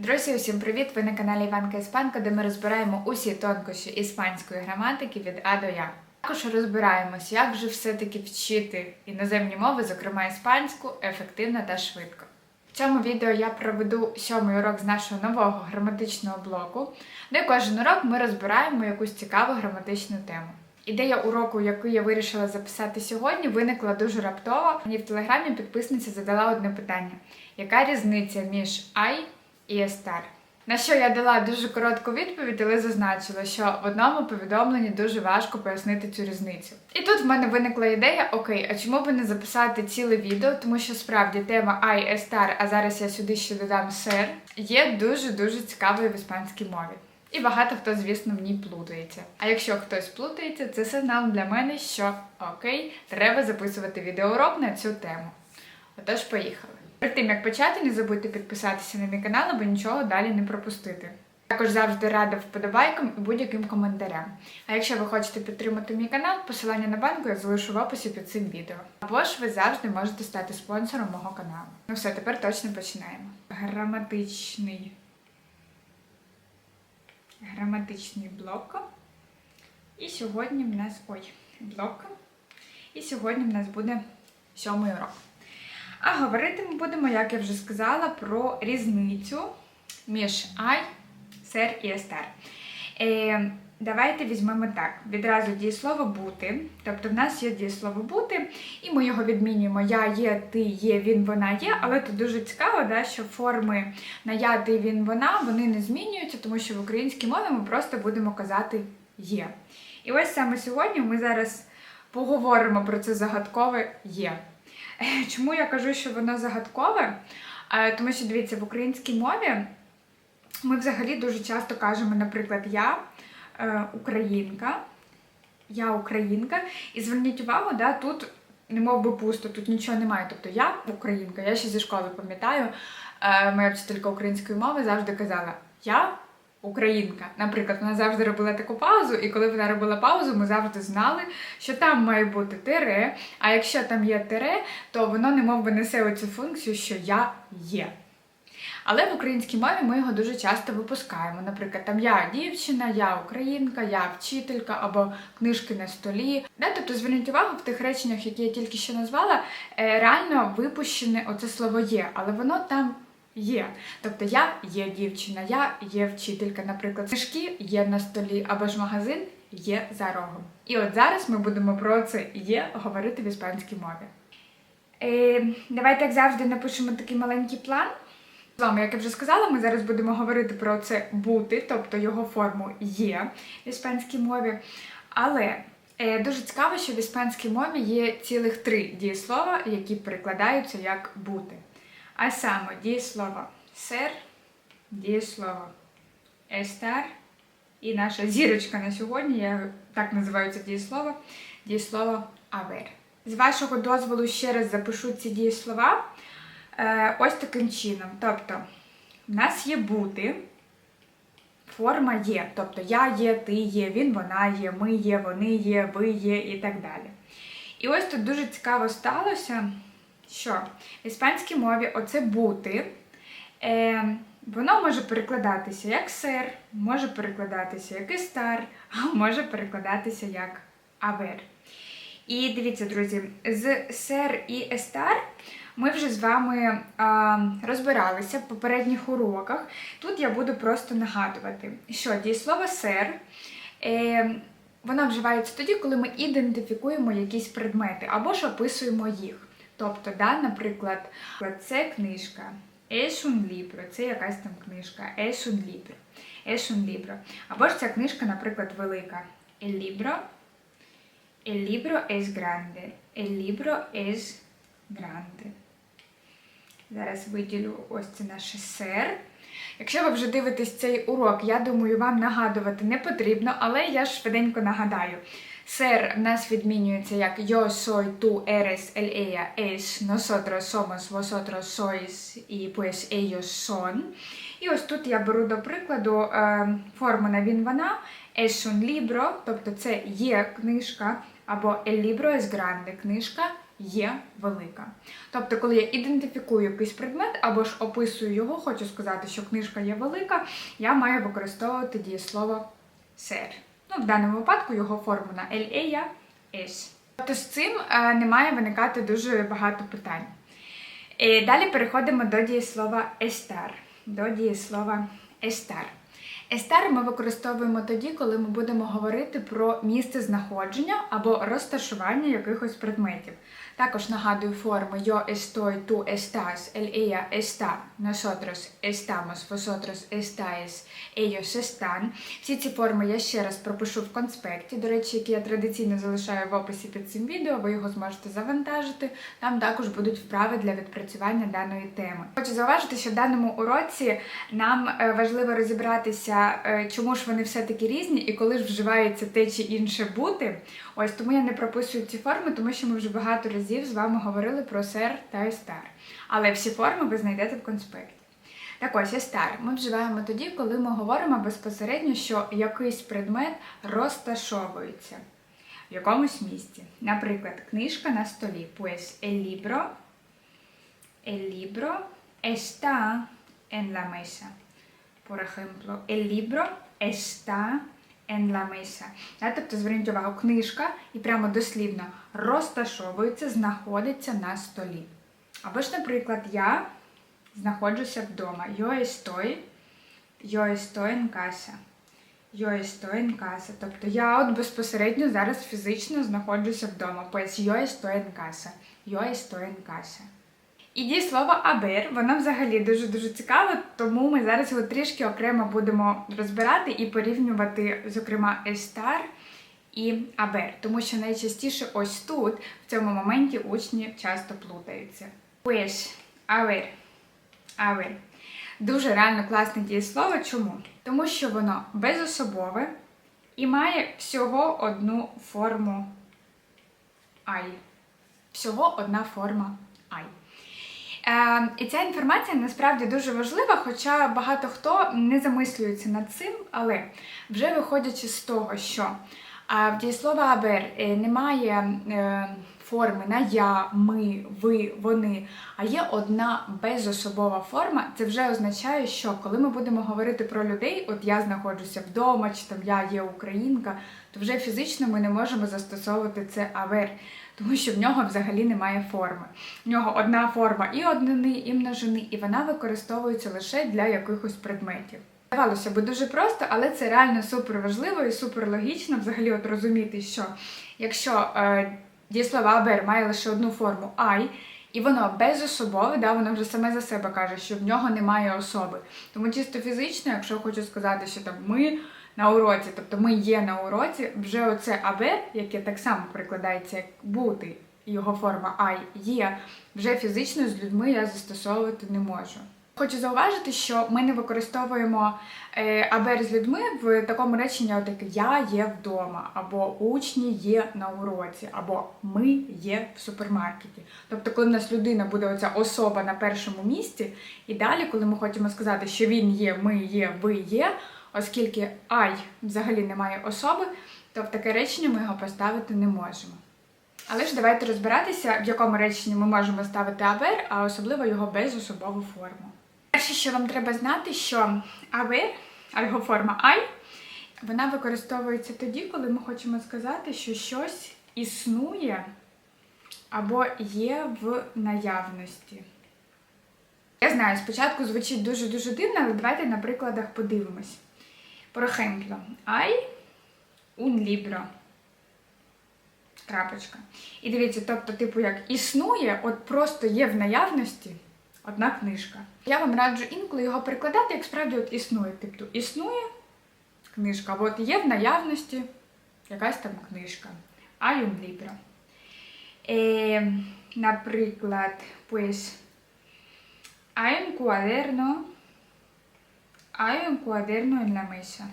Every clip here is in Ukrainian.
Друзі, усім привіт! Ви на каналі Іванка Іспанка, де ми розбираємо усі тонкощі іспанської граматики від А до Я. Також розбираємось, як же все-таки вчити іноземні мови, зокрема іспанську, ефективно та швидко. В цьому відео я проведу сьомий урок з нашого нового граматичного блоку, де кожен урок ми розбираємо якусь цікаву граматичну тему. Ідея уроку, яку я вирішила записати сьогодні, виникла дуже раптово. Мені в телеграмі підписниця задала одне питання: яка різниця між I і estar? На що я дала дуже коротку відповідь, але зазначила, що в одному повідомленні дуже важко пояснити цю різницю. І тут в мене виникла ідея: окей, а чому би не записати ціле відео, тому що справді тема I estar, а зараз я сюди ще додам ser, є дуже дуже цікавою в іспанській мові. І багато хто, звісно, в ній плутається. А якщо хтось плутається, це сигнал для мене, що окей, треба записувати відеоурок на цю тему. Отож, поїхали. Перед тим як почати, не забудьте підписатися на мій канал, аби нічого далі не пропустити. Також завжди рада вподобайкам і будь-яким коментарям. А якщо ви хочете підтримати мій канал, посилання на банку я залишу в описі під цим відео. Або ж ви завжди можете стати спонсором мого каналу. Ну все, тепер точно починаємо. Граматичний граматичний блок. І сьогодні в нас ой, блок. І сьогодні в нас буде сьомий урок. А говорити ми будемо, як я вже сказала, про різницю між I, ser і estar. Е, давайте візьмемо так. Відразу дієслово бути. Тобто в нас є дієслово бути, і ми його відмінюємо я, є, ти, є, він, вона є. Але тут дуже цікаво, да, що форми на я, ти, він, вона вони не змінюються, тому що в українській мові ми просто будемо казати є. І ось саме сьогодні ми зараз поговоримо про це загадкове є. Чому я кажу, що воно загадкове? Е, Тому що дивіться, в українській мові ми взагалі дуже часто кажемо, наприклад, я е, українка, я українка. І зверніть увагу, да, тут не мов би пусто, тут нічого немає. Тобто я українка, я ще зі школи пам'ятаю, е, моя вчителька української мови завжди казала Я українка. Наприклад, вона завжди робила таку паузу, і коли вона робила паузу, ми завжди знали, що там має бути тире, а якщо там є тире, то воно не мов би несе оцю функцію, що я є. Але в українській мові ми його дуже часто випускаємо. Наприклад, там я дівчина, я українка, я вчителька або книжки на столі. Да? Тобто зверніть увагу в тих реченнях, які я тільки що назвала, е, реально випущене оце слово є, але воно там є. Тобто я є дівчина, я є вчителька, наприклад, книжки є на столі, або ж магазин є за рогом. І от зараз ми будемо про це є говорити в іспанській мові. Е, давайте, як завжди, напишемо такий маленький план. З вами, як я вже сказала, ми зараз будемо говорити про це бути, тобто його форму є в іспанській мові. Але е, дуже цікаво, що в іспанській мові є цілих три дієслова, які перекладаються як бути. А саме дієслово ser, дієслово estar і наша зірочка на сьогодні, я так називаю це дієслово, дієслово haber. З вашого дозволу ще раз запишу ці дієслова. Е, ось таким чином. Тобто, в нас є бути, форма є. Тобто я є, ти є, він, вона є, ми є, вони є, ви є і так далі. І ось тут дуже цікаво сталося, що в іспанській мові оце бути, е, воно може перекладатися як сер, може перекладатися як естар, а може перекладатися як авер. І дивіться, друзі, з сер і естар ми вже з вами а, розбиралися в попередніх уроках. Тут я буду просто нагадувати, що дієслово сер е, воно вживається тоді, коли ми ідентифікуємо якісь предмети або ж описуємо їх. Тобто, да, наприклад, це книжка, un libro, це якась там книжка, es un libro, es. Або ж ця книжка, наприклад, велика. El libro, el libro es grande, el libro es grande. Зараз виділю ось це наше сер. Якщо ви вже дивитесь цей урок, я думаю, вам нагадувати не потрібно, але я швиденько нагадаю. В нас відмінюється як yo soy, tú eres, él, ella es, nosotros somos, vosotros sois і pues ellos son. І ось тут я беру до прикладу е, форму на він вона, es un libro, тобто це є книжка, або el libro es grande, книжка є велика. Тобто, коли я ідентифікую якийсь предмет або ж описую його, хочу сказати, що книжка є велика, я маю використовувати дієслово ser. Ну, в даному випадку його формула el, ella, es. Тобто з цим е, не має виникати дуже багато питань. І далі переходимо до дієслова estar. До дієслова estar. Естер ми використовуємо тоді, коли ми будемо говорити про місце знаходження або розташування якихось предметів. Також нагадую форми yo estoy, tú estás, él, ella está, nosotros estamos, vosotros estáis, ellos están. Всі ці форми я ще раз пропишу в конспекті, до речі, які я традиційно залишаю в описі під цим відео, ви його зможете завантажити. Там також будуть вправи для відпрацювання даної теми. Хочу зауважити, що в даному уроці нам е, важливо розібратися, е, чому ж вони все-таки різні і коли ж вживається те чи інше бути. Ось тому я не прописую ці форми, тому що ми вже багато разів з вами говорили про сер та естер. Але всі форми ви знайдете в конспекті. Так ось естер ми вживаємо тоді, коли ми говоримо безпосередньо, що якийсь предмет розташовується в якомусь місці. Наприклад, книжка на столі. Pues el libro, el libro está en. Por ejemplo, el libro está en la mesa. Да, тобто, зверніть увагу, книжка і прямо дослівно розташовується, знаходиться на столі. Або ж, наприклад, я знаходжуся вдома. Yo estoy, yo estoy en casa. Yo estoy en casa. Тобто я от безпосередньо зараз фізично знаходжуся вдома. Pues yo estoy en casa. Yo estoy en casa. І дієслово абер, воно взагалі дуже-дуже цікаве, тому ми зараз його трішки окремо будемо розбирати і порівнювати, зокрема, естар і абер, тому що найчастіше ось тут, в цьому моменті, учні часто плутаються. Pues, абер, абер. Дуже реально класне дієслово. Чому? Тому що воно безособове і має всього одну форму ай. Всього одна форма і ця інформація насправді дуже важлива, хоча багато хто не замислюється над цим, але вже виходячи з того, що е, в дієслова абер е, немає е, форми на я, ми, ви, вони, а є одна безособова форма, це вже означає, що коли ми будемо говорити про людей, от я знаходжуся вдома, чи там я є українка, то вже фізично ми не можемо застосовувати це авер тому що в нього взагалі немає форми. В нього одна форма і однини, і множини, і вона використовується лише для якихось предметів. Здавалося би дуже просто, але це реально супер важливо і супер логічно взагалі от розуміти, що якщо е, дієслово абер має лише одну форму ай, і воно безособове, да, воно вже саме за себе каже, що в нього немає особи. Тому чисто фізично, якщо хочу сказати, що там ми на уроці, тобто ми є на уроці, вже оце абе, яке так само прикладається як бути, його форма ай є, вже фізично з людьми я застосовувати не можу. Хочу зауважити, що ми не використовуємо е, абер з людьми в такому реченні, от як я є вдома, або учні є на уроці, або ми є в супермаркеті. Тобто, коли в нас людина буде оця особа на першому місці, і далі, коли ми хочемо сказати, що він є, ми є, ви є, оскільки ай взагалі немає особи, то в таке речення ми його поставити не можемо. Але ж давайте розбиратися, в якому реченні ми можемо ставити абер, а особливо його безособову форму. Перше, що вам треба знати, що абер, а його форма ай, вона використовується тоді, коли ми хочемо сказати, що щось існує або є в наявності. Я знаю, спочатку звучить дуже-дуже дивно, але давайте на прикладах подивимось. Por ejemplo, hay un libro. Крапочка. І дивіться, тобто, типу, як існує, от просто є в наявності одна книжка. Я вам раджу інколи його перекладати, як справді от існує. Тобто існує книжка, або от є в наявності якась там книжка. Un libro. Е, наприклад, pues, hay un cuaderno. Hay un cuaderno en la mesa.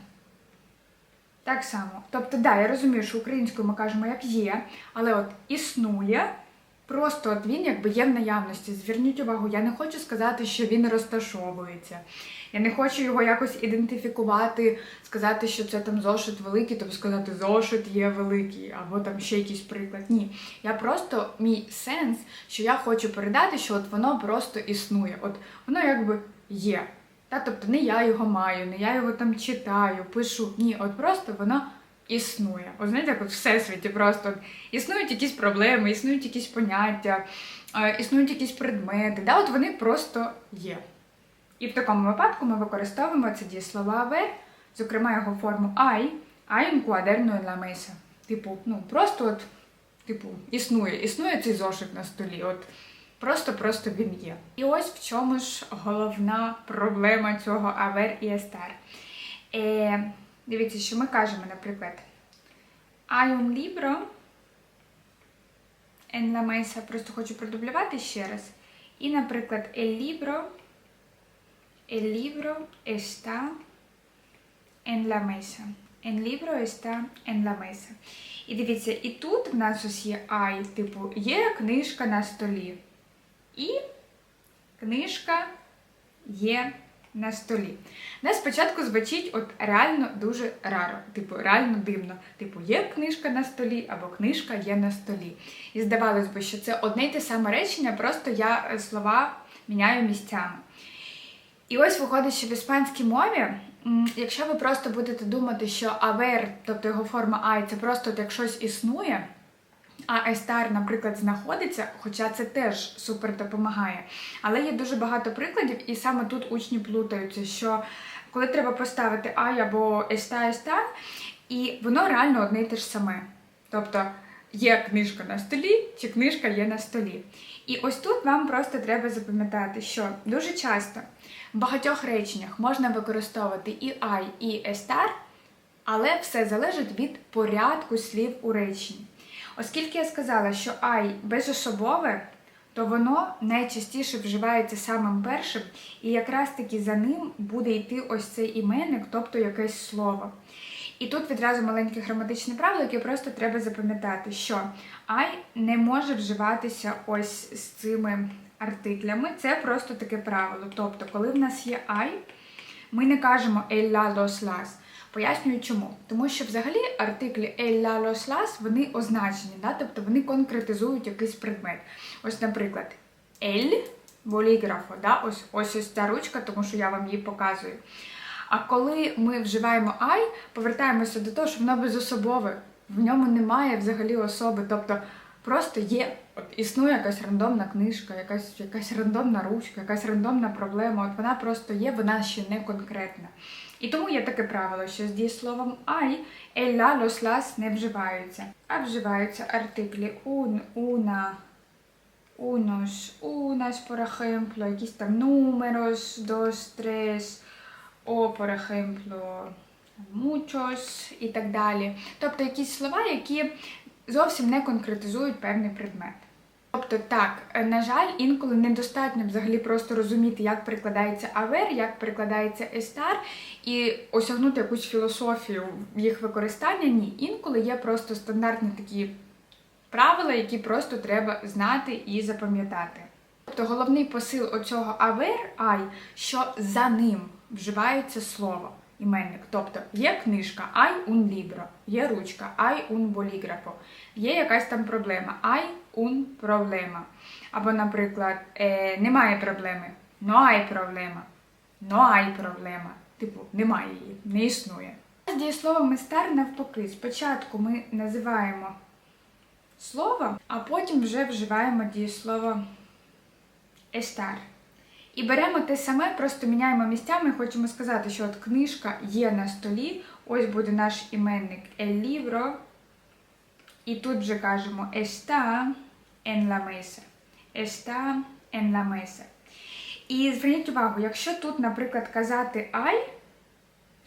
Так само. Тобто, да, я розумію, що українською ми кажемо, як є, але от існує Просто от він якби є в наявності. Зверніть увагу, я не хочу сказати, що він розташовується. Я не хочу його якось ідентифікувати, сказати, що це там зошит великий, тобто сказати, зошит є великий, або там ще якийсь приклад. Ні. Я просто мій сенс, що я хочу передати, що от воно просто існує. От воно якби є. Та, тобто не я його маю, не я його там читаю, пишу. Ні, от просто воно існує. От знаєте, як от всесвіті просто от існують якісь проблеми, існують якісь поняття, е, існують якісь предмети. Да, от вони просто є. І в такому випадку ми використовуємо це дієслово аве, зокрема його форму un quaderno en la mesa. Типу, ну просто от, типу, існує, існує цей зошит на столі. От просто-просто він є. І ось в чому ж головна проблема цього авер і естер. Е, дивіться, що ми кажемо, наприклад, I un libro en la mesa, просто хочу продублювати ще раз. І, наприклад, el libro El libro está en la mesa. El libro está en la mesa. І дивіться, і тут в нас ось є I, типу, є книжка на столі. І книжка є на столі. Нас спочатку звучить от реально дуже раро, типу, реально дивно. Типу, є книжка на столі або книжка є на столі. І здавалось би, що це одне й те саме речення, просто я е, слова міняю місцями. І ось виходить, що в іспанській мові, якщо ви просто будете думати, що авер, тобто його форма ай, це просто як щось існує, а естар, наприклад, знаходиться, хоча це теж супер допомагає. Але є дуже багато прикладів, і саме тут учні плутаються, що коли треба поставити ай або еста еста, і воно реально одне й те ж саме. Тобто є книжка на столі, чи книжка є на столі. І ось тут вам просто треба запам'ятати, що дуже часто в багатьох реченнях можна використовувати і I, і естар, але все залежить від порядку слів у реченні. Оскільки я сказала, що I безособове, то воно найчастіше вживається самим першим, і якраз таки за ним буде йти ось цей іменник, тобто якесь слово. І тут відразу маленьке граматичне правило, яке просто треба запам'ятати, що I не може вживатися ось з цими артиклями. Це просто таке правило. Тобто, коли в нас є I, ми не кажемо el la los las. Пояснюю чому. Тому що взагалі артиклі el la los las, вони означені, да? тобто вони конкретизують якийсь предмет. Ось, наприклад, el боліграфо, да? ось, ось ось ця ручка, тому що я вам її показую. А коли ми вживаємо I, повертаємося до того, що воно безособове, в ньому немає взагалі особи. Тобто просто є, от існує якась рандомна книжка, якась, якась рандомна ручка, якась рандомна проблема. От вона просто є, вона ще не конкретна. І тому є таке правило, що з дієсловом el la, los las не вживаються, а вживаються артиклі un, una, unos, unas, por ejemplo, якісь там números, dos, tres, о, por ejemplo, muchos і так далі. Тобто якісь слова, які зовсім не конкретизують певний предмет. Тобто, так, е, на жаль, інколи недостатньо взагалі просто розуміти, як перекладається авер, як перекладається естар, і осягнути якусь філософію їх використання. Ні, інколи є просто стандартні такі правила, які просто треба знати і запам'ятати. Тобто головний посил оцього авер ай, що за ним вживається слово, іменник. Тобто є книжка ай un libro, є ручка ай un bolígrafo, є якась там проблема ай un проблема. Або, наприклад, е, немає проблеми, no hay проблема, no hay проблема. Типу, немає її, не існує. З дієсловом «естар» навпаки. Спочатку ми називаємо слово, а потім вже вживаємо дієслово естар. І беремо те саме, просто міняємо місцями. Хочемо сказати, що от книжка є на столі, ось буде наш іменник El. І тут вже кажемо está en la mesa. Está en la mesa. І зверніть увагу, якщо тут, наприклад, казати I,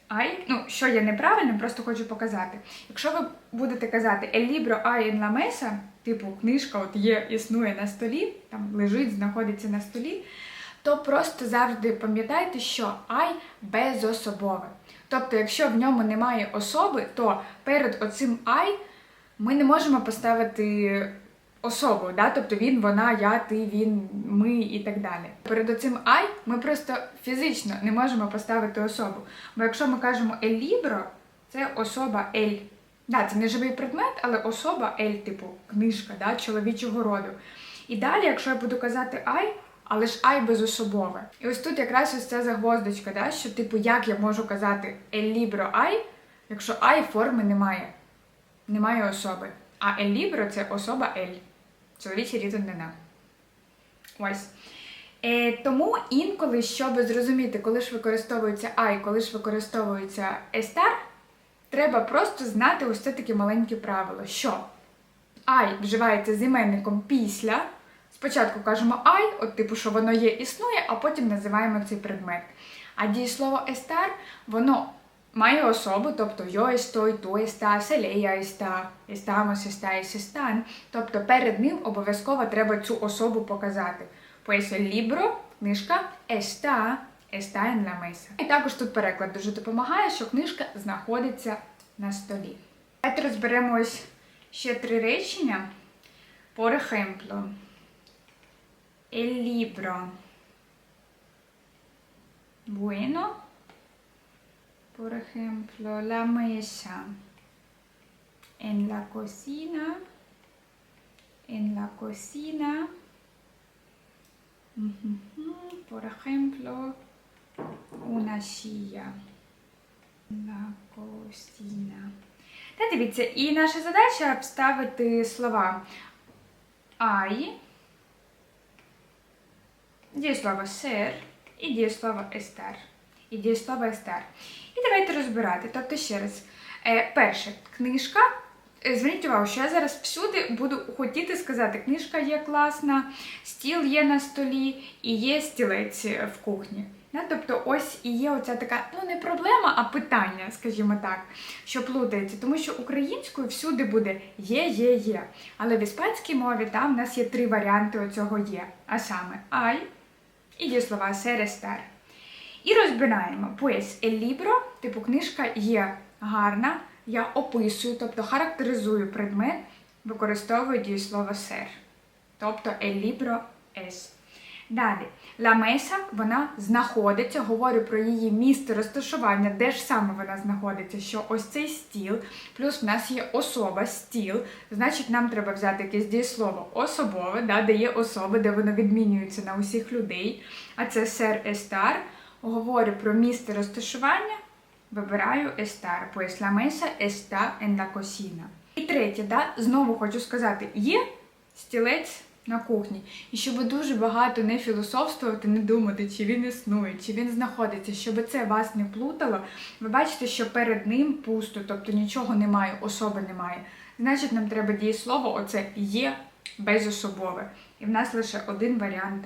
I, ну, що є неправильним, просто хочу показати. Якщо ви будете казати El libro I en la mesa, типу книжка от є, існує на столі, там лежить, знаходиться на столі, то просто завжди пам'ятайте, що I безособове. Тобто, якщо в ньому немає особи, то перед оцим I ми не можемо поставити особою, да? тобто він, вона, я, ти, він, ми і так далі. Перед оцим I ми просто фізично не можемо поставити особу. Бо якщо ми кажемо «el libro», це особа «el». Да, це не живий предмет, але особа «el», типу книжка, да, чоловічого роду. І далі, якщо я буду казати I, але ж I безособове. І ось тут якраз ось ця загвоздочка, да, що типу, як я можу казати «el libro I», якщо I форми немає, немає особи. А «el libro» – це особа «el». Чоловічий рід однина. Ось. Е, тому інколи, щоб зрозуміти, коли ж використовується I, коли ж використовується estar, треба просто знати ось це таке маленьке правило, що I вживається з іменником після. Спочатку кажемо I, от типу, що воно є, існує, а потім називаємо цей предмет. А дієслово estar, воно має особу, тобто yo estoy, tú estás, ella está, estamos, estáis, están. Тобто перед ним обов'язково треба цю особу показати. Pues el книжка, está, está en la mesa. І також тут переклад дуже допомагає, що книжка знаходиться на столі. Давайте розберемо ось ще три речення. Por ejemplo, el libro. Bueno. Por ejemplo, la mesa en la cocina, en la cocina, Ujú, por ejemplo, una silla en la cocina. Та дивіться, і наша задача вставити слова I, дієслово ser і дієслово estar. І дієслово estar. І давайте розбирати. Тобто, ще раз, е, перше, книжка. Е, Зверніть увагу, що я зараз всюди буду хотіти сказати, книжка є класна, стіл є на столі і є стілець е, в кухні. Тобто ось і є оця така, ну не проблема, а питання, скажімо так, що плутається. Тому що українською всюди буде є, є, є. Але в іспанській мові там в нас є три варіанти оцього є. А саме I і дієслова ser, estar. І розбираємо. Pues el libro, типу книжка є гарна, я описую, тобто характеризую предмет, використовую дієслово ser. Тобто el libro es. Далі, mesa, вона знаходиться, говорю про її місце розташування, де ж саме вона знаходиться, що ось цей стіл, плюс в нас є особа, стіл, значить нам треба взяти якесь дієслово особове, да, де є особи, де воно відмінюється на усіх людей. А це ser estar. Говорю про місце розташування, вибираю estar, pues la mesa está en. І третє, да, знову хочу сказати, є стілець на кухні. І щоб дуже багато не філософствувати, не думати, чи він існує, чи він знаходиться, щоб це вас не плутало, ви бачите, що перед ним пусто, тобто нічого немає, особи немає. Значить, нам треба дієслово, оце є безособове. І в нас лише один варіант.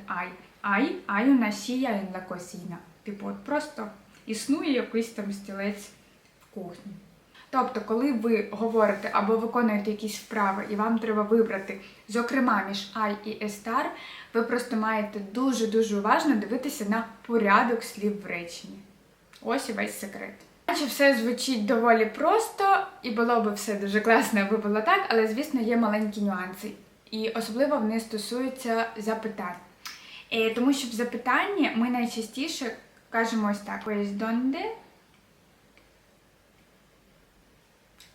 I, I una silla en la cocina. Типу, от просто існує якийсь там стілець в кухні. Тобто, коли ви говорите або виконуєте якісь вправи, і вам треба вибрати, зокрема, між I і estar, ви просто маєте дуже-дуже уважно дивитися на порядок слів в реченні. Ось і весь секрет. Наче все звучить доволі просто, і було би все дуже класно, якби було так, але, звісно, є маленькі нюанси. І особливо вони стосуються запитань. Е, Тому що в запитанні ми найчастіше кажемо ось так: Pues donde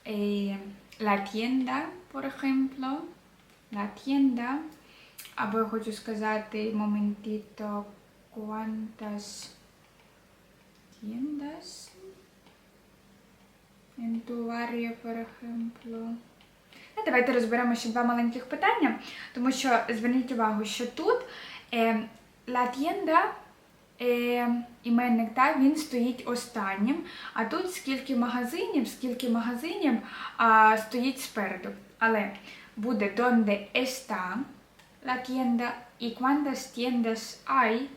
eh, la tienda, por ejemplo, la tienda, або я хочу сказати моментito, cuántas tiendas en tu barrio, por ejemplo. Давайте розберемо ще два маленьких питання, тому що зверніть увагу, що тут е, la tienda, іменник, так, він стоїть останнім, а тут скільки магазинів, скільки магазинів а, стоїть спереду. Але буде donde está la tienda y cuántas tiendas hay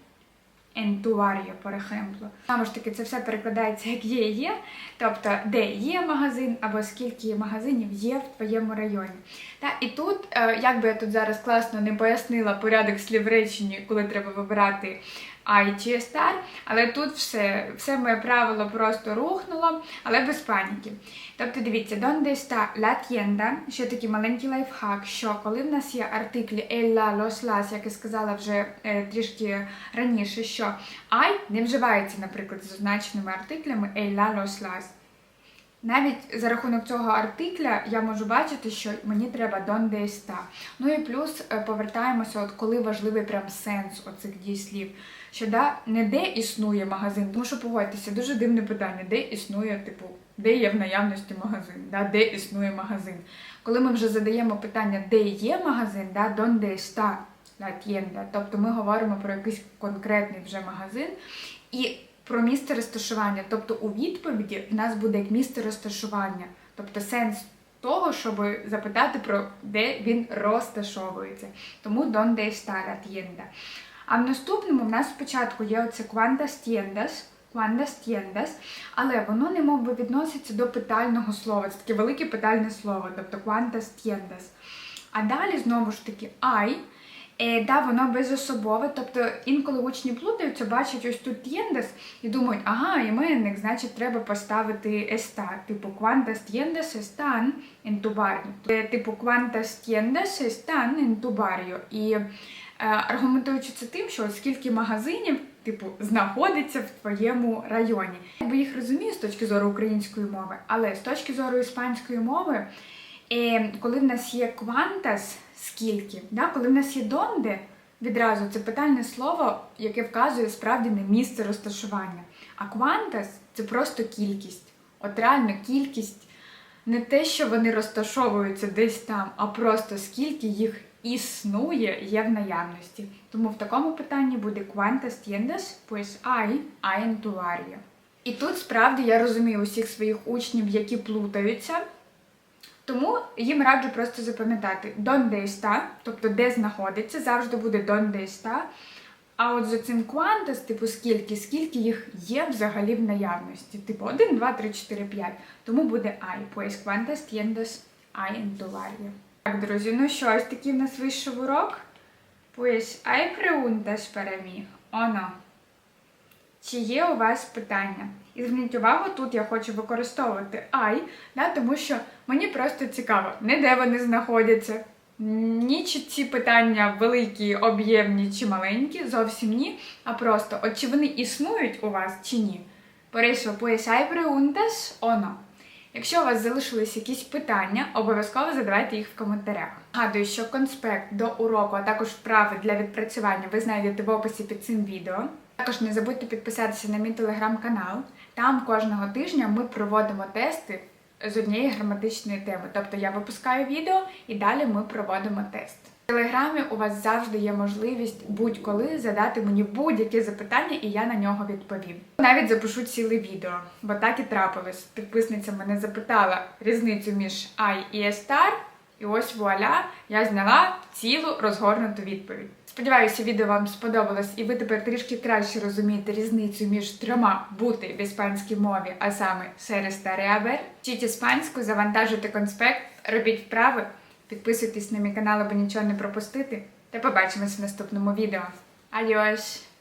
en tu barrio, por ejemplo. Знову ж таки, це все перекладається як є є, тобто де є магазин або скільки магазинів є в твоєму районі. Та і тут, е, як би я тут зараз класно не пояснила порядок слів реченні, коли треба вибирати I чи estar, але тут все, все моє правило просто рухнуло, але без паніки. Тобто дивіться, donde está la tienda, ще такий маленький лайфхак, що коли в нас є артиклі ella, los, las, як я сказала вже е, трішки раніше, що I не вживається, наприклад, з означеними артиклями ella, los, las. Навіть за рахунок цього артикля я можу бачити, що мені треба donde está. Ну і плюс е, повертаємося, от коли важливий прям сенс оцих дієслів. Що да, не де існує магазин, тому що погодьтеся, дуже дивне питання, де існує, типу, де є в наявності магазин, да, де існує магазин. Коли ми вже задаємо питання, де є магазин, да, donde está la тобто ми говоримо про якийсь конкретний вже магазин. І про місце розташування. Тобто у відповіді в нас буде як місце розташування. Тобто сенс того, щоб запитати про де він розташовується. Тому donde está la tienda. А в наступному в нас спочатку є оце quantas tiendas, quantas tiendas, але воно не мов би відноситься до питального слова. Це таке велике питальне слово, тобто quantas tiendas. А далі знову ж таки I. Е, да, воно безособове, тобто інколи учні плутаються, бачать ось тут tiendas і думають, ага, іменник, значить, треба поставити еста. Типу quantas tiendas están en tu barrio. Е, Типу están en tu barrio. І е, аргументуючи це тим, що скільки магазинів, типу, знаходиться в твоєму районі. Я би їх розумію з точки зору української мови, але з точки зору іспанської мови. Коли в нас є квантас, скільки, да? коли в нас є донде, відразу це питальне слово, яке вказує справді на місце розташування. А квантас це просто кількість. От реально кількість не те, що вони розташовуються десь там, а просто скільки їх існує, є в наявності. Тому в такому питанні буде quantas tiendas, pues hay, hay en tu barrio. І тут справді я розумію усіх своїх учнів, які плутаються. Тому їм раджу просто запам'ятати está, тобто де знаходиться, завжди буде está. А от за цим quantas, типу скільки, скільки їх є взагалі в наявності. Типу 1, 2, 3, 4, 5. Тому буде I. Pues quantas tiendas hay en. Так, друзі, ну що, ось такий в нас вийшов урок. Pues hay preguntas mí, o? Чи є у вас питання? І зверніть увагу, тут я хочу використовувати I, да, тому що мені просто цікаво, не де вони знаходяться, ні чи ці питання великі, об'ємні чи маленькі, зовсім ні. А просто, от чи вони існують у вас чи ні. Por eso, pues hay preguntas o no. Якщо у вас залишились якісь питання, обов'язково задавайте їх в коментарях. Нагадую, що конспект до уроку, а також вправи для відпрацювання ви знайдете в описі під цим відео. Також не забудьте підписатися на мій телеграм-канал. Там кожного тижня ми проводимо тести з однієї граматичної теми. Тобто я випускаю відео і далі ми проводимо тест. В телеграмі у вас завжди є можливість будь-коли задати мені будь-яке запитання, і я на нього відповім. Навіть запишу ціле відео, бо так і трапилось. Підписниця мене запитала різницю між I і Star, і ось вуаля, я зняла цілу розгорнуту відповідь. Сподіваюся, відео вам сподобалось, і ви тепер трішки краще розумієте різницю між трьома бути в іспанській мові, а саме серес та реабер. Вчіть іспанську, завантажуйте конспект, робіть вправи, підписуйтесь на мій канал, аби нічого не пропустити. Та побачимось в наступному відео. Адіос!